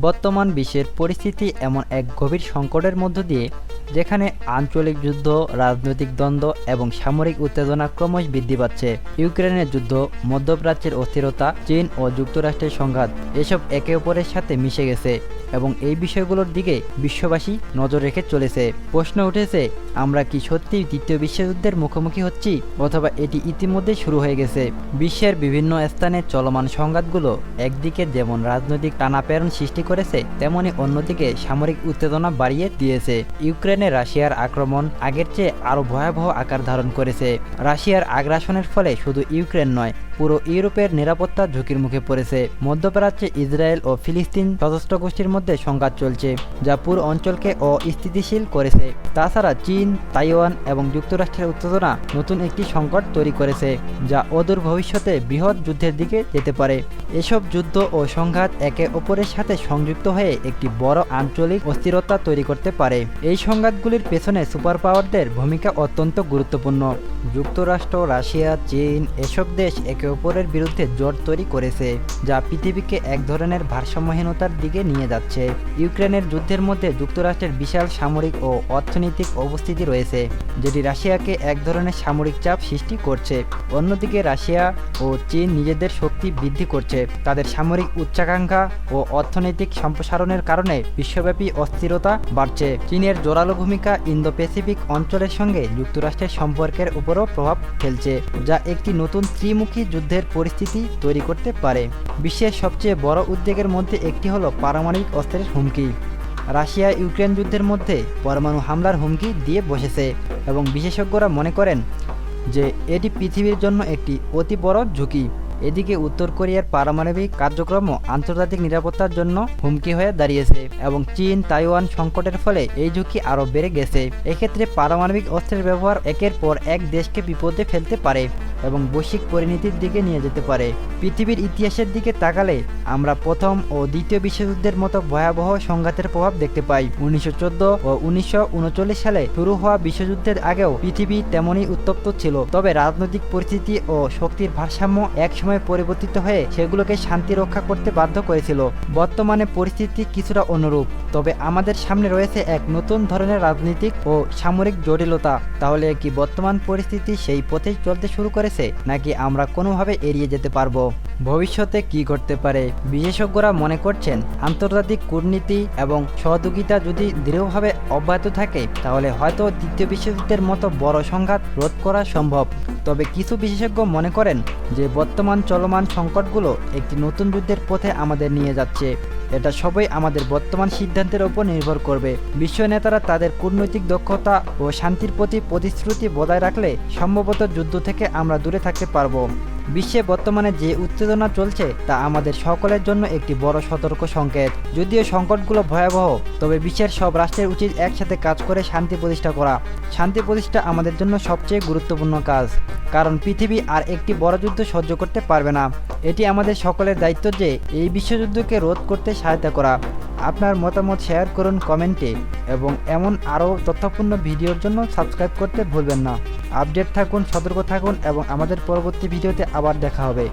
বর্তমান বিশ্বের পরিস্থিতি এমন এক গভীর সংকটের মধ্য দিয়ে, যেখানে আঞ্চলিক যুদ্ধ, রাজনৈতিক দ্বন্দ্ব এবং সামরিক উত্তেজনা ক্রমশ বৃদ্ধি পাচ্ছে। ইউক্রেনের যুদ্ধ, মধ্যপ্রাচ্যের অস্থিরতা, চীন ও যুক্তরাষ্ট্রের সংঘাত, এসব একে অপরের সাথে মিশে গেছে। এবং এই বিষয়গুলোর দিকে বিশ্ববাসী নজর রেখে চলেছে। প্রশ্ন উঠেছে, আমরা কি সত্যি দ্বিতীয় বিশ্বযুদ্ধের মুখোমুখি হচ্ছি অথবা এটি ইতিমধ্যে শুরু হয়ে গেছে? বিশ্বের বিভিন্ন স্থানে চলমান সংঘাতগুলো একদিকে যেমন রাজনৈতিক টানাপেরণ সৃষ্টি করেছে, তেমনি অন্যদিকে সামরিক উত্তেজনা বাড়িয়ে দিয়েছে। ইউক্রেনে রাশিয়ার আক্রমণ আগের চেয়ে আরও ভয়াবহ আকার ধারণ করেছে। রাশিয়ার আগ্রাসনের ফলে শুধু ইউক্রেন নয় পুরো ইউরোপের নিরাপত্তা ঝুঁকির মুখে পড়েছে। মধ্যপ্রাচ্যে ইসরায়েল ও ফিলিস্তিন সশস্ত্র গোষ্ঠীর মধ্যে সংঘাত চলছে, যা পুরো অঞ্চলকে অস্থিতিশীল করেছে। তাছাড়া চীন, তাইওয়ান এবং যুক্তরাষ্ট্রের উত্তেজনা নতুন একটি সংকট তৈরি করেছে, যা অদূর ভবিষ্যতে বৃহৎ যুদ্ধের দিকে যেতে পারে। এসব যুদ্ধ ও সংঘাত একে অপরের সাথে সংযুক্ত হয়ে একটি বড় আঞ্চলিক অস্থিরতা তৈরি করতে পারে। এই সংঘাতগুলির পেছনে সুপার পাওয়ারদের ভূমিকা অত্যন্ত গুরুত্বপূর্ণ। যুক্তরাষ্ট্র, রাশিয়া, চীন এসব দেশ একে অপরের বিরুদ্ধে জোট তৈরি করেছে, যা পৃথিবীকে এক ধরনের ভারসাম্যহীনতার দিকে নিয়ে যাচ্ছে। ইউক্রেনের যুদ্ধের মধ্যে যুক্তরাষ্ট্রের বিশাল সামরিক ও অর্থনৈতিক অবস্থিতি রয়েছে, যেটি রাশিয়াকে এক ধরনের সামরিক চাপ সৃষ্টি করছে। অন্যদিকে রাশিয়া ও চীন নিজেদের শক্তি বৃদ্ধি করছে, তাদের সামরিক উচ্চাকাঙ্ক্ষা ও অর্থনৈতিক সম্প্রসারণের কারণে বিশ্বব্যাপী অস্থিরতা বাড়ছে। চীনের জোরালো ভূমিকা ইন্দো প্যাসিফিক অঞ্চলের সঙ্গে যুক্তরাষ্ট্রের সম্পর্কের উপরও প্রভাব ফেলছে, যা একটি নতুন ত্রিমুখী যুদ্ধের পরিস্থিতি তৈরি করতে পারে। বিশ্বের সবচেয়ে বড় উদ্বেগের মধ্যে একটি হলো পারমাণবিক অস্ত্রের হুমকি। রাশিয়া ইউক্রেন যুদ্ধের মধ্যে পরমাণু হামলার হুমকি দিয়ে বসেছে এবং বিশেষজ্ঞরা মনে করেন যে এটি পৃথিবীর জন্য একটি অতি বড় ঝুঁকি। এদিকে উত্তর কোরিয়ার পারমাণবিক কার্যক্রম আন্তর্জাতিক নিরাপত্তার জন্য হুমকি হয়ে দাঁড়িয়েছে এবং চীন, তাইওয়ান সংকটের ফলে এই ঝুঁকি আরও বেড়ে গেছে। এক্ষেত্রে পারমাণবিক অস্ত্রের ব্যবহার একের পর এক দেশকে বিপদে ফেলতে পারে। এবং বৈশ্বিক পরিণতির দিকে নিয়ে যেতে পারে। পৃথিবীর ইতিহাসের দিকে তাকালে আমরা প্রথম ও দ্বিতীয় বিশ্বযুদ্ধের মতো ভয়াবহ সংঘাতের প্রভাব দেখতে পাই। উনিশশো চোদ্দ ও উনিশশো উনচল্লিশ সালে শুরু হওয়া বিশ্বযুদ্ধের আগেও পৃথিবী তেমনই উত্তপ্ত ছিল। তবে রাজনৈতিক পরিস্থিতি ও শক্তির ভারসাম্য একসময় পরিবর্তিত হয়ে সেগুলোকে শান্তি রক্ষা করতে বাধ্য করেছিল। বর্তমানে পরিস্থিতি কিছুটা অনুরূপ। তবে আমাদের সামনে রয়েছে এক নতুন ধরনের রাজনৈতিক ও সামরিক জটিলতা। তাহলে কি বর্তমান পরিস্থিতি সেই পথে চলতে শুরু করেছে? নাকি আমরা কোনোভাবে এড়িয়ে যেতে পারব? ভবিষ্যতে কি করতে পারে? বিশেষজ্ঞরা মনে করছেন, আন্তর্জাতিক কূটনীতি এবং সহযোগিতা যদি দৃঢ়ভাবে অব্যাহত থাকে, তাহলে হয়তো দ্বিতীয় বিশ্বযুদ্ধের মতো বড় সংঘাত রোধ করা সম্ভব। তবে কিছু বিশেষজ্ঞ মনে করেন যে, বর্তমান চলমান সংকটগুলো একটি নতুন যুদ্ধের পথে আমাদের নিয়ে যাচ্ছে। এটা সবই আমাদের বর্তমান সিদ্ধান্তের ওপর নির্ভর করবে। বিশ্ব নেতারা তাদের কূটনৈতিক দক্ষতা ও শান্তির প্রতি প্রতিশ্রুতি বজায় রাখলে সম্ভবত যুদ্ধ থেকে আমরা দূরে থাকতে পারব। বিশ্বে বর্তমানে যে উত্তেজনা চলছে তা আমাদের সকলের জন্য একটি বড় সতর্ক সংকেত। যদিও সংকটগুলো ভয়াবহ, তবে বিশ্বের সব রাষ্ট্রের উচিত একসাথে কাজ করে শান্তি প্রতিষ্ঠা করা। শান্তি প্রতিষ্ঠা আমাদের জন্য সবচেয়ে গুরুত্বপূর্ণ কাজ, কারণ পৃথিবী আর একটি বড় যুদ্ধ সহ্য করতে পারবে না। এটি আমাদের সকলের দায়িত্ব যে এই বিশ্বযুদ্ধকে রোধ করতে সহায়তা করা। আপনার মতামত শেয়ার করুন কমেন্টে, এবং এমন আরও তথ্যপূর্ণ ভিডিওর জন্য সাবস্ক্রাইব করতে ভুলবেন না। আপডেট থাকুন সতর্ক থাকুন এবং আমাদের পরবর্তী ভিডিওতে আবার দেখা হবে।